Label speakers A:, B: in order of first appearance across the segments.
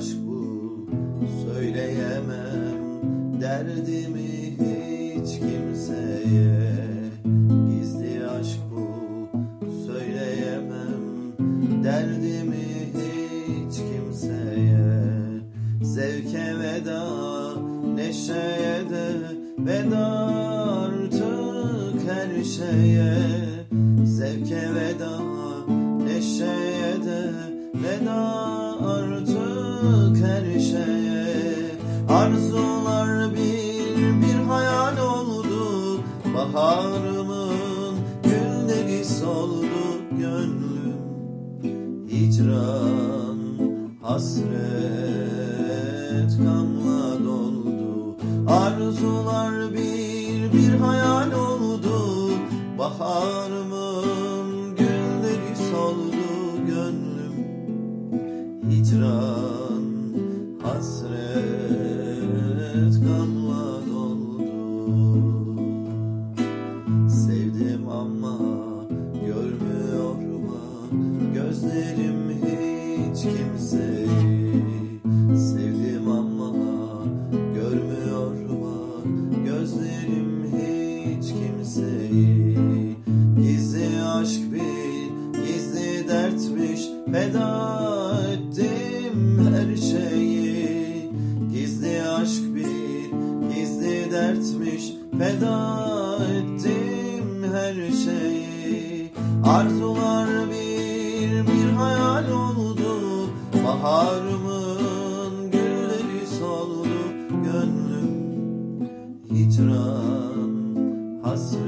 A: aşk bu Söyleyemem. Derdimi hiç kimseye Gizli aşk bu Söyleyemem. Derdimi hiç kimseye Zevke veda neşeye de veda. Artık her şeye Zevke veda neşeye de veda her şeye Arzular bir bir hayal oldu. Baharımın gülleri soldu Gönlüm hicran hasret gamla doldu. Arzular bir bir hayal oldu. Baharımın gülleri soldu Gönlüm hicran Gözlerim hiç kimseyi Sevdim ama görmüyorum ha Gözlerim hiç kimseyi Gizli aşk bir gizli dertmiş Feda ettim her şeyi. Gizli aşk bir gizli dertmiş Feda ettim her şeyi. Arzular bir Baharımın gülleri soldu Gönlüm. Hicran hasret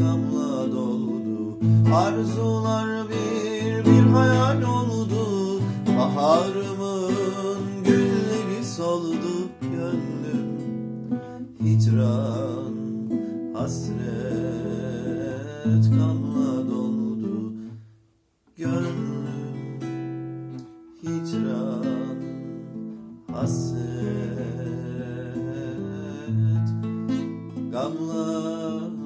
A: gamla doldu. Arzular bir bir hayal oldu. Baharımın gülleri soldu Gönlüm. Hicran hasret gamla hicran hasret gamla